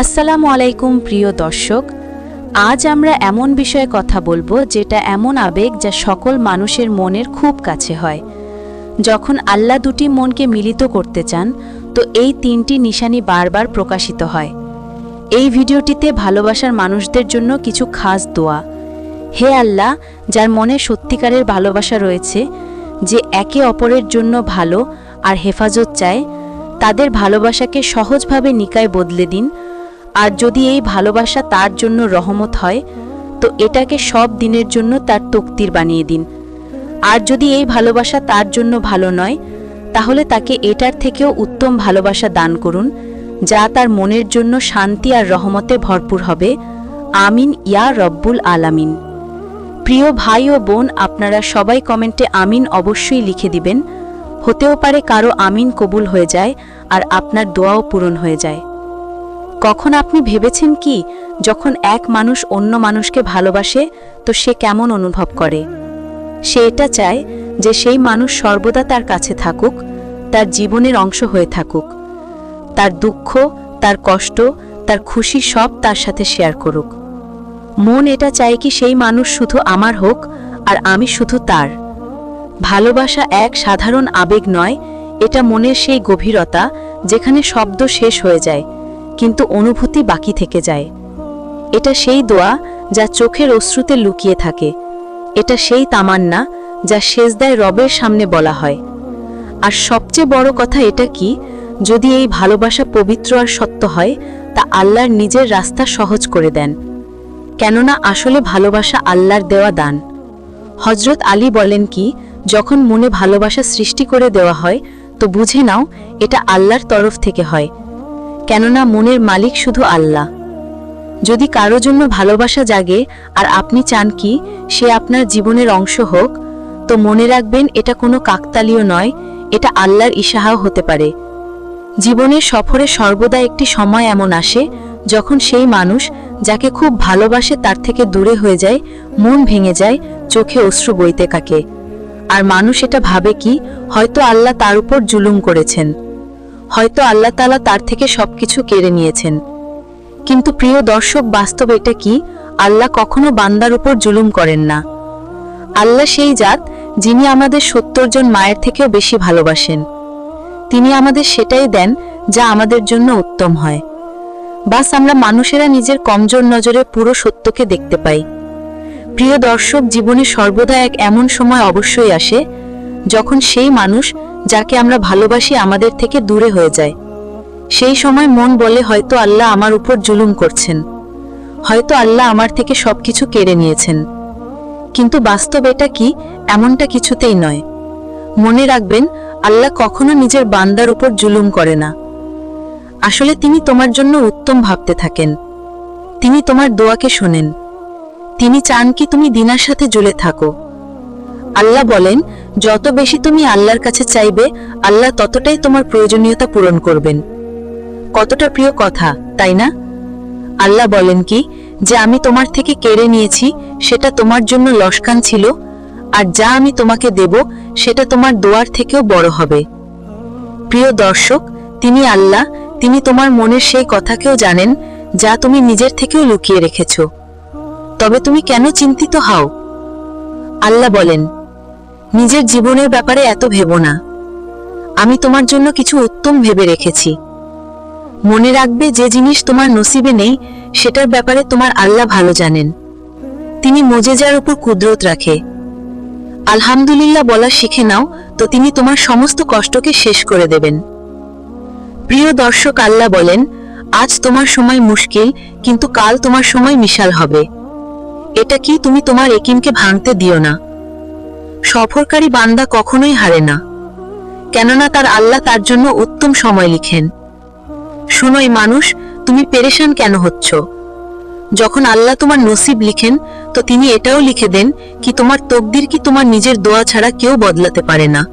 আসসালামু আলাইকুম প্রিয় দর্শক, আজ আমরা এমন বিষয়ে কথা বলব যেটা এমন আবেগ যা সকল মানুষের মনের খুব কাছে হয়। যখন আল্লাহ দুটি মনকে মিলিত করতে চান, তো এই তিনটি নিশানি বারবার প্রকাশিত হয়। এই ভিডিওটিতে ভালোবাসার মানুষদের জন্য কিছু খাস দোয়া। হে আল্লাহ, যার মনে সত্যিকারের ভালোবাসা রয়েছে, যে একে অপরের জন্য ভালো আর হেফাজত চায়, তাদের ভালোবাসাকে সহজভাবে নিকায় বদলে দিন আর যদি এই ভালোবাসা তার জন্য রহমত হয়, তো এটাকে সব দিনের জন্য তার তক্তির বানিয়ে দিন। আর যদি এই ভালোবাসা তার জন্য ভালো নয়, তাহলে তাকে এটার থেকেও উত্তম ভালোবাসা দান করুন, যা তার মনের জন্য শান্তি আর রহমতে ভরপুর হবে। আমিন, ইয়া রব্বুল আলামিন। প্রিয় ভাই ও বোন, আপনারা সবাই কমেন্টে আমিন অবশ্যই লিখে দিবেন। হতেও পারে কারও আমিন কবুল হয়ে যায়, আর আপনার দোয়াও পূরণ হয়ে যায়। কখন আপনি ভেবেছেন কি, যখন এক মানুষ অন্য মানুষকে ভালোবাসে, তো সে কেমন অনুভব করে? সে এটা চায় যে সেই মানুষ সর্বদা তার কাছে থাকুক, তার জীবনের অংশ হয়ে থাকুক। তার দুঃখ, তার কষ্ট, তার খুশি সব তার সাথে শেয়ার করুক। মন এটা চায় কি সেই মানুষ শুধু আমার হোক, আর আমি শুধু তার। ভালোবাসা এক সাধারণ আবেগ নয়, এটা মনের সেই গভীরতা, যেখানে শব্দ শেষ হয়ে যায় কিন্তু অনুভূতি বাকি থেকে যায়। এটা সেই দোয়া যা চোখের অশ্রুতে লুকিয়ে থাকে। এটা সেই তামান্না যা শেষদায় রবের সামনে বলা হয়। আর সবচেয়ে বড় কথা এটা কি, যদি এই ভালোবাসা পবিত্র আর সত্য হয়, তা আল্লাহর নিজের রাস্তা সহজ করে দেন। কেননা আসলে ভালোবাসা আল্লাহর দেওয়া দান। হজরত আলী বলেন কি, যখন মনে ভালোবাসা সৃষ্টি করে দেওয়া হয়, তো বুঝে নাও এটা আল্লাহর তরফ থেকে হয়। কেননা মনের মালিক শুধু আল্লাহ। যদি কারও জন্য ভালোবাসা জাগে, আর আপনি চান কি, সে আপনার জীবনের অংশ হোক, তো মনে রাখবেন এটা কোনো কাকতালীয় নয়, এটা আল্লাহর ইশাহাও হতে পারে। জীবনের সফরে সর্বদা একটি সময় এমন আসে, যখন সেই মানুষ যাকে খুব ভালোবাসে তার থেকে দূরে হয়ে যায়, মন ভেঙে যায়, চোখে অশ্রু বইতে কাকে। আর মানুষ এটা ভাবে কি, হয়তো আল্লাহ তার উপর জুলুম করেছেন। হয়তো আল্লাহ তালা তার থেকে সবকিছু কেড়ে নিয়েছেন। কিন্তু প্রিয় দর্শক, বাস্তব এটা কি? আল্লাহ কখনো বান্দার উপর জুলুম করেন না। আল্লাহ সেই জাত যিনি আমাদের সত্তর জন মায়ের থেকেও বেশি ভালোবাসেন। তিনি আমাদের সেটাই দেন যা আমাদের জন্য উত্তম হয়। বাস আমরা মানুষেরা নিজের কমজোর নজরে পুরো সত্যকে দেখতে পাই। প্রিয় দর্শক, জীবনে সর্বদা এক এমন সময় অবশ্যই আসে, যখন সেই মানুষ যাকে আমরা ভালোবাসি আমাদের থেকে দূরে হয়ে যায়। সেই সময় মন বলে, হয়তো আল্লাহ আমার উপর জুলুম করছেন। হয়তো আল্লাহ আমার থেকে সবকিছু কেড়ে নিয়েছেন। কিন্তু বাস্তব এটা কি, এমনটা কিছুতেই নয়। মনে রাখবেন, আল্লাহ কখনো নিজের বান্দার উপর জুলুম করে না। আসলে তিনি তোমার জন্য উত্তম ভাবতে থাকেন। তিনি তোমার দোয়াকে শোনেন। তিনি চান কি তুমি দিনার সাথে জুলে থাকো। আল্লাহ বলেন, যত বেশি তুমি আল্লাহর কাছে চাইবে, আল্লাহ ততটাই তোমার প্রয়োজনীয়তা পূরণ করবেন। কতটা প্রিয় কথা, তাই না? আল্লাহ বলেন কি, যে আমি তোমার থেকে কেড়ে নিয়েছি, সেটা তোমার জন্য লস্কান ছিল, আর যা আমি তোমাকে দেব, সেটা তোমার দোয়ার থেকেও বড় হবে। প্রিয় দর্শক, তিনি আল্লাহ, তিনি তোমার মনের সেই কথাকেও জানেন, যা তুমি নিজের থেকেও লুকিয়ে রেখেছ। তবে তুমি কেন চিন্তিত হও? আল্লাহ বলেন নিজের জীবনের ব্যাপারে এত ভেবো না। আমি তোমার জন্য কিছু উত্তম ভেবে রেখেছি। মনে রাখবে যে জিনিস তোমার নসিবে নেই, সেটার ব্যাপারে তোমার আল্লাহ ভালো জানেন। তিনি মোজেজার উপর কুদরত রাখে। আলহামদুলিল্লাহ বলা শিখে নাও, তো তিনি তোমার সমস্ত কষ্টকে শেষ করে দেবেন। প্রিয় দর্শক, আল্লাহ বলেন, আজ তোমার সময় মুশকিল, কিন্তু কাল তোমার সময় মিশাল হবে। এটা কি তুমি তোমার একিমকে ভাঙতে দিও না? সফরকারী বান্দা কখনোই হারে না। কেননা তার আল্লাহ তার জন্য উত্তম সময় লিখেন। শুনোই মানুষ, তুমি পেরেশান কেন হচ্ছ? যখন আল্লাহ তোমার নসিব লিখেন, তো তিনি এটাও লিখে দেন কি তোমার তকদির কি তোমার নিজের দোয়া ছাড়া কেউ বদলাতে পারে না।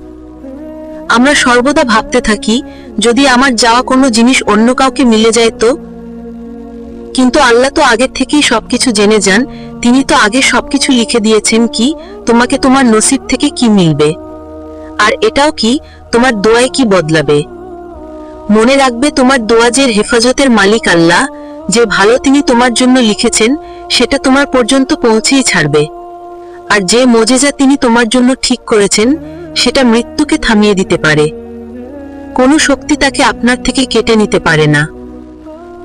আমরা সর্বদা ভাবতে থাকি, যদি আমার যাওয়া কোনো জিনিস অন্য কাউকে মিলে যায় তো কিন্তু আল্লাহ তো আগের থেকেই সবকিছু জেনে যান। তিনি তো আগে সবকিছু লিখে দিয়েছেন কি, তোমাকে তোমার নসিব থেকে কি মিলবে? আর এটাও কি, তোমার দোয়ায় কি বদলাবে? মনে রাখবে তোমার দোয়াজের হেফাজতের মালিক আল্লাহ, যে ভালো তিনি তোমার জন্য লিখেছেন, সেটা তোমার পর্যন্ত পৌঁছেই ছাড়বে। আর যে মোজেজা তিনি তোমার জন্য ঠিক করেছেন, সেটা মৃত্যুকে থামিয়ে দিতে পারে। কোনো শক্তি তাকে আপনার থেকে কেটে নিতে পারে না।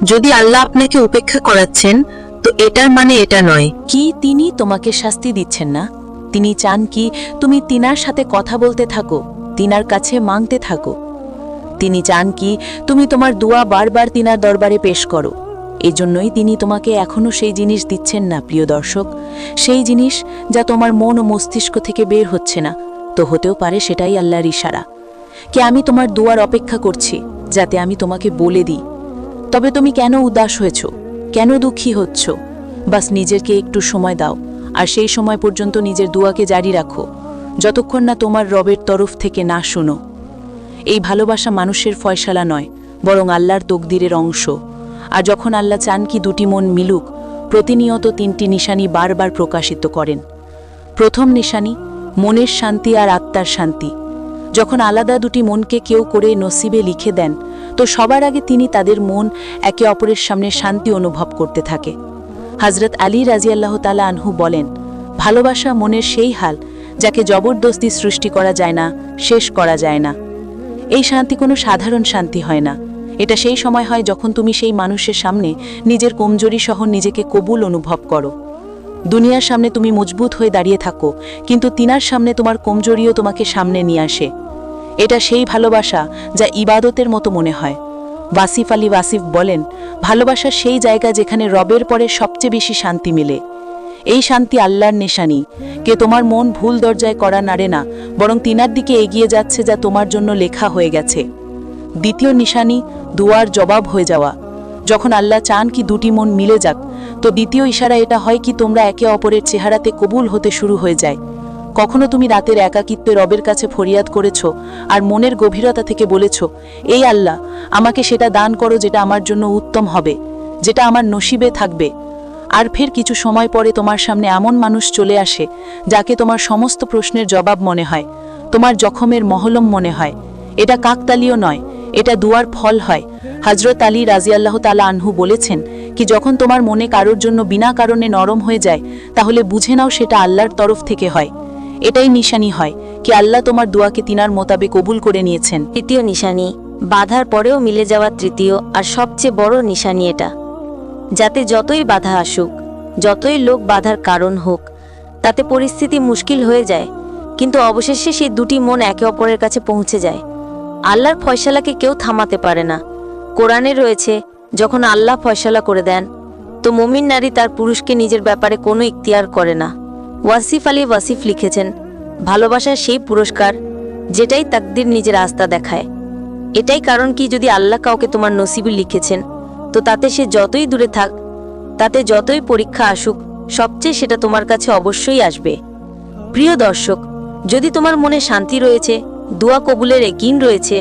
যদি আল্লাহ আপনাকে উপেক্ষা করাচ্ছেন, তো এটার মানে এটা নয়। কি তিনি তোমাকে শাস্তি দিচ্ছেন না? তিনি চান কি তুমি তিনার সাথে কথা বলতে থাকো, তিনার কাছে মাংতে থাকো। তিনি চান কি তুমি তোমার দোয়া বারবার তিনার দরবারে পেশ করো। এজন্যই তিনি তোমাকে এখনও সেই জিনিস দিচ্ছেন না, প্রিয় দর্শক। সেই জিনিস যা তোমার মন ও মস্তিষ্ক থেকে বের হচ্ছে না, তো হতেও পারে সেটাই আল্লাহর ইশারা। কে আমি তোমার দোয়ার অপেক্ষা করছি, যাতে আমি তোমাকে বলে দিই। তবে তুমি কেন উদাস হয়েছ? কেন দুঃখী হচ্ছ? বাস নিজেকে একটু সময় দাও, আর সেই সময় পর্যন্ত নিজের দুয়াকে জারি রাখো। যতক্ষণ না তোমার রবের তরফ থেকে না শুনো। এই ভালোবাসা মানুষের ফয়সালা নয়, বরং আল্লাহর তকদিরের অংশ। আর যখন আল্লাহ চান কি দুটি মন মিলুক, প্রতিনিয়ত তিনটি নিশানি বারবার প্রকাশিত করেন। প্রথম নিশানি, মনের শান্তি আর আত্মার শান্তি। যখন আলাদা দুটি মনকে কেউ করে নসিবে লিখে দেন তো সবার আগে তিনি তাদের মন একে অপরের সামনে শান্তি অনুভব করতে থাকে। হজরত আলী রাজিয়াল্লাহ তালা আনহু বলেন, ভালোবাসা মনের সেই হাল যাকে জবরদস্তি সৃষ্টি করা যায় না, শেষ করা যায় না। এই শান্তি কোনো সাধারণ শান্তি হয় না। এটা সেই সময় হয় যখন তুমি সেই মানুষের সামনে নিজের কমজোরি সহ নিজেকে কবুল অনুভব করো। দুনিয়ার সামনে তুমি মজবুত হয়ে দাঁড়িয়ে থাকো, কিন্তু তিনার সামনে তোমার কমজোরিও তোমাকে সামনে নিয়ে আসে। এটা সেই ভালোবাসা যা ইবাদতের মতো মনে হয়। ওয়াসিফ আলী ওয়াসিফ বলেন, ভালোবাসা সেই জায়গা যেখানে রবের পরে সবচেয়ে বেশি শান্তি মিলে। এই শান্তি আল্লাহর নেশানি। কে তোমার মন ভুল দরজায় করা নাড়ে না, বরং তিনার দিকে এগিয়ে যাচ্ছে যা তোমার জন্য লেখা হয়ে গেছে। দ্বিতীয় নিশানি, দুয়ার জবাব হয়ে যাওয়া। যখন আল্লাহ চান কি দুটি মন মিলে যাক, তো দ্বিতীয় ইশারা এটা হয় কি তোমরা একে অপরের চেহারাতে কবুল হতে শুরু হয়ে যায়। কখনো তুমি রাতের একাকিত্বে রবের কাছে ফরিয়াদ করেছ আর মনের গভীরতা থেকে বলেছ, এই আল্লাহ, আমাকে সেটা দান করো যেটা আমার জন্য উত্তম হবে, যেটা আমার নসিবে থাকবে। আর ফের কিছু সময় পরে তোমার সামনে এমন মানুষ চলে আসে, যাকে তোমার সমস্ত প্রশ্নের জবাব মনে হয়, তোমার জখমের মহলম মনে হয়। এটা কাকতালীয় নয়, এটা দুয়ার ফল হয়। হজরত আলী রাজিয়াল্লাহ তালা আনহু বলেছেন কি, যখন তোমার মনে কারোর জন্য বিনা কারণে নরম হয়ে যায়, তাহলে বুঝে নাও সেটা আল্লাহর তরফ থেকে হয়। এটাই নিশানি হয় কি আল্লাহ তোমার দোয়াকে তিনার মোতাবেক কবুল করে নিয়েছেন। তৃতীয় নিশানি, বাধার পরেও মিলে যাওয়া তৃতীয় আর সবচেয়ে বড় নিশানি এটা। যাতে যতই বাধা আসুক, যতই লোক বাধার কারণ হোক, তাতে পরিস্থিতি মুশকিল হয়ে যায়, কিন্তু অবশেষে সেই দুটি মন একে অপরের কাছে পৌঁছে যায়। আল্লাহর ফয়সালাকে কেউ থামাতে পারে না। কোরআনে রয়েছে, যখন আল্লাহ ফয়সালা করে দেন, তো মমিন নারী তার পুরুষকে নিজের ব্যাপারে কোনো ইখতিয়ার করে না। ওয়াসিফ আলী ওয়াসিফ লিখেছেন, ভালোবাসার সেই পুরস্কার যেটাই তাকদির নিজের আস্থা দেখায়। এটাই কারণ কি যদি আল্লাহ কাউকে তোমার নসিবে লিখেছেন, তো তাতে সে যতই দূরে থাক, তাতে যতই পরীক্ষা আসুক, সবচেয়ে সেটা তোমার কাছে অবশ্যই আসবে। প্রিয় দর্শক, যদি তোমার মনে শান্তি রয়েছে, দোয়া কবুলের একিন রয়েছে,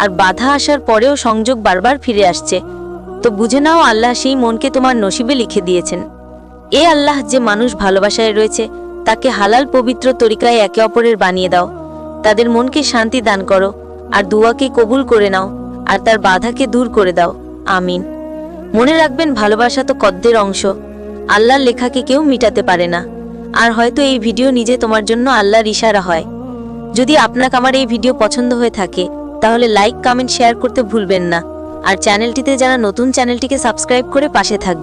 আর বাধা আসার পরেও সংযোগ বারবার ফিরে আসছে, তো বুঝে নাও আল্লাহ সেই মনকে তোমার নসিবে লিখে দিয়েছেন। এ আল্লাহ যে মানুষ ভালোবাসায় রয়েছে, তাকে হালাল পবিত্র তরিকায় একে অপরের বানিয়ে দাও। তাদের মনকে শান্তি দান করো, আর দুয়াকে কবুল করে নাও, আর তার বাধাকে দূর করে দাও। আমিন। মনে রাখবেন, ভালোবাসা তো কদ্দের অংশ। আল্লাহর লেখাকে কেউ মিটাতে পারে না। আর হয়তো এই ভিডিও নিজে তোমার জন্য আল্লাহর ইশারা হয়। যদি আপনাকে আমার এই ভিডিও পছন্দ হয়ে থাকে, তাহলে লাইক, কমেন্ট, শেয়ার করতে ভুলবেন না। আর চ্যানেলটিতে যারা নতুন, চ্যানেলটিকে সাবস্ক্রাইব করে পাশে থাকবে